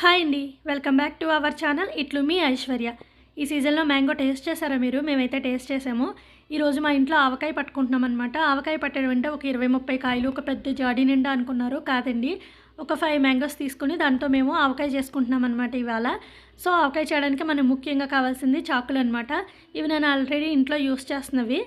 Hi అండి. Welcome back to our channel. ఇట్లు మీ ఐశ్వర్య. ఈ సీజన్లో మ్యాంగో టేస్ట్ చేశారా మీరు? మేమైతే టేస్ట్ చేసాము ఈరోజు మా ఇంట్లో ఆవకాయ పట్టుకుంటున్నాం అనమాట ఆవకాయ పట్టడం అంటే ఒక ఇరవై ముప్పై కాయలు ఒక పెద్ద జాడీ నిండా అనుకున్నారు. కాదండి. ఒక ఫైవ్ మ్యాంగోస్ తీసుకుని దాంతో మేము ఆవకాయ చేసుకుంటున్నాం అనమాట ఇవాళ. సో ఆవకాయ చేయడానికి మనం ముఖ్యంగా కావాల్సింది చాకులు అనమాట ఇవి నేను ఆల్రెడీ ఇంట్లో యూస్ చేస్తున్నవి.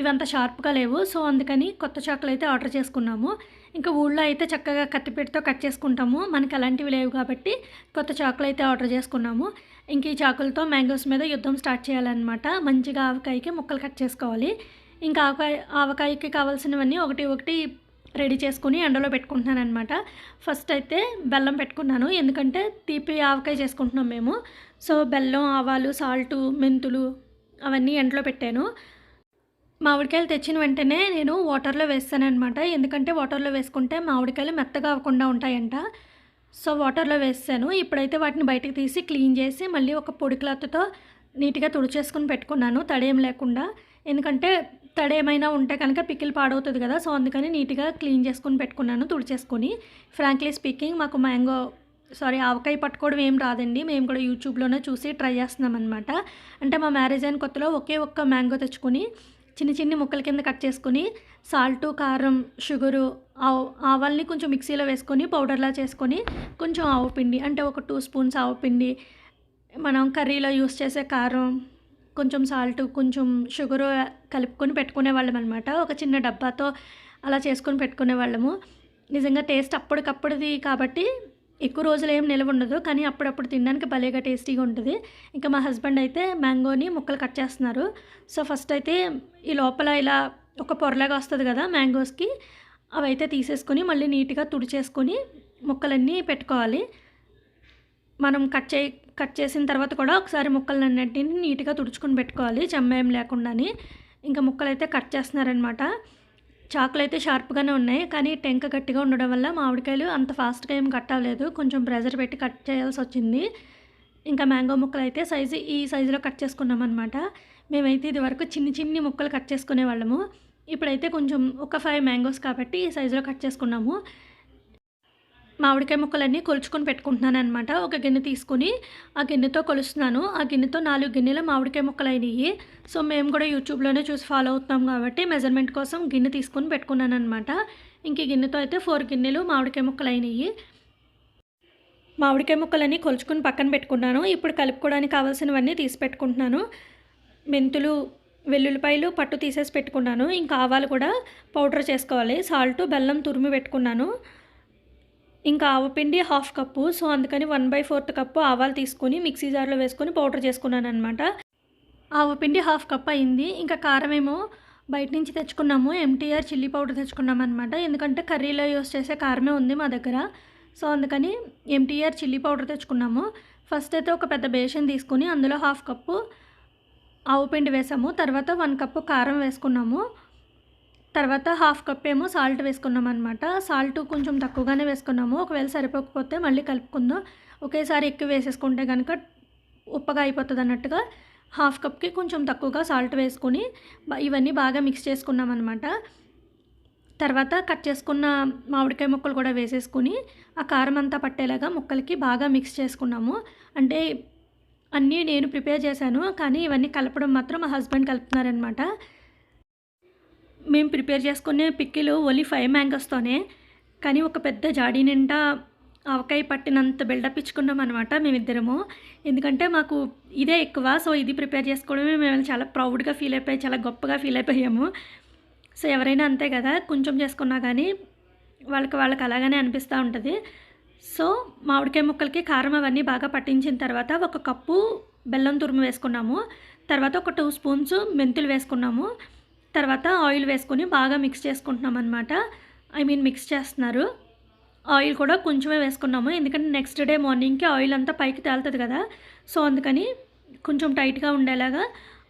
ఇవి అంత షార్ప్గా లేవు. సో అందుకని కొత్త చాకులు అయితే ఆర్డర్ చేసుకున్నాము. ఇంకా ఊళ్ళో అయితే చక్కగా కత్తిపీటతో కట్ చేసుకుంటాము. మనకి అలాంటివి లేవు కాబట్టి కొత్త చాకులు అయితే ఆర్డర్ చేసుకున్నాము. ఇంక ఈ చాకులతో మ్యాంగోస్ మీద యుద్ధం స్టార్ట్ చేయాలన్నమాట. మంచిగా ఆవకాయకి ముక్కలు కట్ చేసుకోవాలి. ఇంకా ఆవకాయ ఆవకాయకి కావాల్సినవన్నీ ఒకటి ఒకటి రెడీ చేసుకుని ఎండలో పెట్టుకుంటున్నాను అనమాట ఫస్ట్ అయితే బెల్లం పెట్టుకున్నాను. ఎందుకంటే తీపి ఆవకాయ చేసుకుంటున్నాం మేము. సో బెల్లం ఆవాలు సాల్టు మెంతులు అవన్నీ ఎండలో పెట్టాను. మామిడికాయలు తెచ్చిన వెంటనే నేను వాటర్లో వేస్తాను అనమాట ఎందుకంటే వాటర్లో వేసుకుంటే మామిడికాయలు మెత్తగా అవ్వకుండా ఉంటాయంట. సో వాటర్లో వేస్తాను. ఇప్పుడైతే వాటిని బయటకు తీసి క్లీన్ చేసి మళ్ళీ ఒక పొడి క్లాత్తో నీట్గా తుడిచేసుకుని పెట్టుకున్నాను. తడేం లేకుండా. ఎందుకంటే తడేమైనా ఉంటే కనుక పికిల్ పాడవుతుంది కదా. సో అందుకని నీట్గా క్లీన్ చేసుకుని పెట్టుకున్నాను తుడిచేసుకొని. ఫ్రాంక్లీ స్పీకింగ్ మాకు మ్యాంగో సారీ ఆవకాయ పట్టుకోవడం ఏం రాదండి. మేము కూడా యూట్యూబ్లోనే చూసి ట్రై చేస్తున్నాం అనమాట అంటే మా మ్యారేజ్ అయిన కొత్తలో ఒకే ఒక్క మ్యాంగో తెచ్చుకొని చిన్న చిన్ని ముక్కల కింద కట్ చేసుకుని సాల్టు కారం షుగరు ఆవు ఆవాల్ని కొంచెం మిక్సీలో వేసుకొని పౌడర్లా చేసుకొని కొంచెం ఆవు పిండి అంటే ఒక టూ స్పూన్స్ ఆవు పిండి మనం కర్రీలో యూస్ చేసే కారం కొంచెం సాల్ట్ కొంచెం షుగరు కలుపుకొని పెట్టుకునే వాళ్ళం అనమాట ఒక చిన్న డబ్బాతో అలా చేసుకొని పెట్టుకునే వాళ్ళము. నిజంగా టేస్ట్ అప్పటికప్పటిది కాబట్టి ఎక్కువ రోజులు ఏం నిలవ ఉండదు కానీ అప్పుడప్పుడు తినడానికి భలేగా టేస్టీగా ఉంటుంది. ఇంకా మా హస్బెండ్ అయితే మ్యాంగోని ముక్కలు కట్ చేస్తున్నారు. సో ఫస్ట్ అయితే ఈ లోపల ఇలా ఒక పొరలాగా వస్తుంది కదా మ్యాంగోస్కి అవి అయితే తీసేసుకొని మళ్ళీ నీట్గా తుడిచేసుకొని ముక్కలన్నీ పెట్టుకోవాలి. మనం కట్ చే కట్ చేసిన తర్వాత కూడా ఒకసారి ముక్కలన్నింటినీ నీట్గా తుడుచుకొని పెట్టుకోవాలి చెమ్మేం లేకుండాని. ఇంకా ముక్కలు అయితే కట్ చేస్తున్నారనమాట చాకులు అయితే షార్ప్గానే ఉన్నాయి. కానీ టెంక గట్టిగా ఉండడం వల్ల మామిడికాయలు అంత ఫాస్ట్గా ఏం కట్ అవ్వలేదు. కొంచెం ప్రెజర్ పెట్టి కట్ చేయాల్సి వచ్చింది. ఇంకా మ్యాంగో ముక్కలు అయితే సైజు ఈ సైజులో కట్ చేసుకున్నాం అనమాట మేమైతే ఇది వరకు చిన్ని చిన్ని ముక్కలు కట్ చేసుకునే వాళ్ళము. ఇప్పుడైతే కొంచెం ఒక ఫైవ్ మ్యాంగోస్ కాబట్టి ఈ సైజులో కట్ చేసుకున్నాము. మామిడికాయ ముక్కలన్నీ కొలుచుకొని పెట్టుకుంటున్నాను అనమాట ఒక గిన్నె తీసుకుని ఆ గిన్నెతో కొలుస్తున్నాను. ఆ గిన్నెతో నాలుగు గిన్నెల మామిడికాయ ముక్కలు అయినాయి సో మేము కూడా యూట్యూబ్లోనే చూసి ఫాలో అవుతున్నాం కాబట్టి మెజర్మెంట్ కోసం గిన్నె తీసుకుని పెట్టుకున్నాను అనమాట ఇంక గిన్నెతో అయితే ఫోర్ గిన్నెలు మామిడికాయ ముక్కలు అయినాయి మామిడికాయ ముక్కలన్నీ కొలుచుకొని పక్కన పెట్టుకున్నాను. ఇప్పుడు కలుపుకోవడానికి కావాల్సినవన్నీ తీసి పెట్టుకుంటున్నాను. మెంతులు వెల్లుల్లిపాయలు పట్టు తీసేసి పెట్టుకున్నాను. ఇంకా ఆవాలు కూడా పౌడర్ చేసుకోవాలి. సాల్ట్ బెల్లం తురిమి పెట్టుకున్నాను. ఇంకా ఆవపిండి హాఫ్ కప్పు. సో అందుకని వన్ బై ఫోర్త్ కప్పు ఆవాలు తీసుకొని మిక్సీ జార్లో వేసుకొని పౌడర్ చేసుకున్నాను అనమాట ఆవపిండి హాఫ్ కప్ అయింది. ఇంకా కారం ఏమో బయట నుంచి తెచ్చుకున్నాము. ఎంటీఆర్ చిల్లీ పౌడర్ తెచ్చుకున్నాం అనమాట ఎందుకంటే కర్రీలో యూస్ చేసే కారమే ఉంది మా దగ్గర. సో అందుకని ఎంటీఆర్ చిల్లీ పౌడర్ తెచ్చుకున్నాము. ఫస్ట్ అయితే ఒక పెద్ద బేషన్ తీసుకుని అందులో హాఫ్ కప్పు ఆవు పిండి వేసాము. తర్వాత వన్ కప్పు కారం వేసుకున్నాము. తర్వాత హాఫ్ కప్ ఏమో సాల్ట్ వేసుకున్నాం అనమాట సాల్ట్ కొంచెం తక్కువగానే వేసుకున్నాము. ఒకవేళ సరిపోకపోతే మళ్ళీ కలుపుకుందాం. ఒకేసారి ఎక్కువ వేసేసుకుంటే కనుక ఉప్పగా అయిపోతుంది అన్నట్టుగా హాఫ్ కప్కి కొంచెం తక్కువగా సాల్ట్ వేసుకొని ఇవన్నీ బాగా మిక్స్ చేసుకున్నాం అనమాట తర్వాత కట్ చేసుకున్న మామిడికాయ ముక్కలు కూడా వేసేసుకుని ఆ కారం అంతా పట్టేలాగా ముక్కలకి బాగా మిక్స్ చేసుకున్నాము. అంటే అన్నీ నేను ప్రిపేర్ చేశాను. కానీ ఇవన్నీ కలపడం మాత్రం మా హస్బెండ్ కలుపుతున్నారనమాట మేము ప్రిపేర్ చేసుకునే పిక్కిలు ఓన్లీ ఫైవ్ మ్యాంగోస్తోనే కానీ ఒక పెద్ద జాడీ నిండా ఆవకాయ పట్టినంత బిల్డప్ ఇచ్చుకున్నాం అనమాట మేమిద్దరము. ఎందుకంటే మాకు ఇదే ఎక్కువ సో ఇది ప్రిపేర్ చేసుకోవడమే మేము చాలా ప్రౌడ్గా ఫీల్ అయిపోయి చాలా గొప్పగా ఫీల్ అయిపోయాము. సో ఎవరైనా అంతే కదా కొంచెం చేసుకున్నా కానీ వాళ్ళకి వాళ్ళకి అలాగనే అనిపిస్తూ ఉంటుంది. సో మామిడికాయ ముక్కలకి కారం అవన్నీ బాగా పట్టించిన తర్వాత ఒక కప్పు బెల్లం తురుము వేసుకున్నాము. తర్వాత ఒక టూ స్పూన్స్ మెంతులు వేసుకున్నాము. తర్వాత ఆయిల్ వేసుకొని బాగా మిక్స్ చేసుకుంటున్నాం అనమాట ఐ మీన్ మిక్స్ చేస్తున్నారు. ఆయిల్ కూడా కొంచెమే వేసుకున్నాము. ఎందుకంటే నెక్స్ట్ డే మార్నింగ్కి ఆయిల్ అంతా పైకి తేలుతుంది కదా. సో అందుకని కొంచెం టైట్గా ఉండేలాగా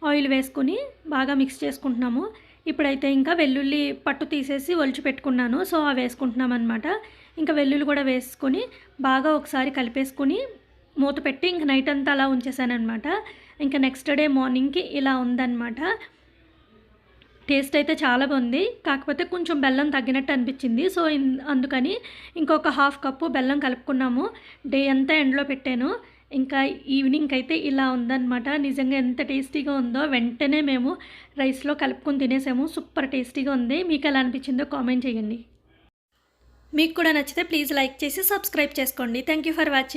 ఆయిల్ వేసుకొని బాగా మిక్స్ చేసుకుంటున్నాము. ఇప్పుడైతే ఇంకా వెల్లుల్లి పట్టు తీసేసి ఒలిచి పెట్టుకున్నాను. సో అవి వేసుకుంటున్నాం అనమాట ఇంకా వెల్లుల్లి కూడా వేసుకొని బాగా ఒకసారి కలిపేసుకొని మూత పెట్టి ఇంక నైట్ అంతా అలా ఉంచేసాను అనమాట ఇంకా నెక్స్ట్ డే మార్నింగ్కి ఇలా ఉందన్నమాట. టేస్ట్ అయితే చాలా బాగుంది. కాకపోతే కొంచెం బెల్లం తగ్గినట్టు అనిపించింది. సో అందుకని ఇంకొక హాఫ్ కప్పు బెల్లం కలుపుకున్నాము. డే అంతా ఎండలో పెట్టాను. ఇంకా ఈవినింగ్ అయితే ఇలా ఉందన్నమాట. నిజంగా ఎంత టేస్టీగా ఉందో వెంటనే మేము రైస్లో కలుపుకొని తినేసాము. సూపర్ టేస్టీగా ఉంది. మీకు ఎలా అనిపించిందో కామెంట్ చేయండి. మీకు కూడా నచ్చితే ప్లీజ్ లైక్ చేసి సబ్స్క్రైబ్ చేసుకోండి. Thank you for watching.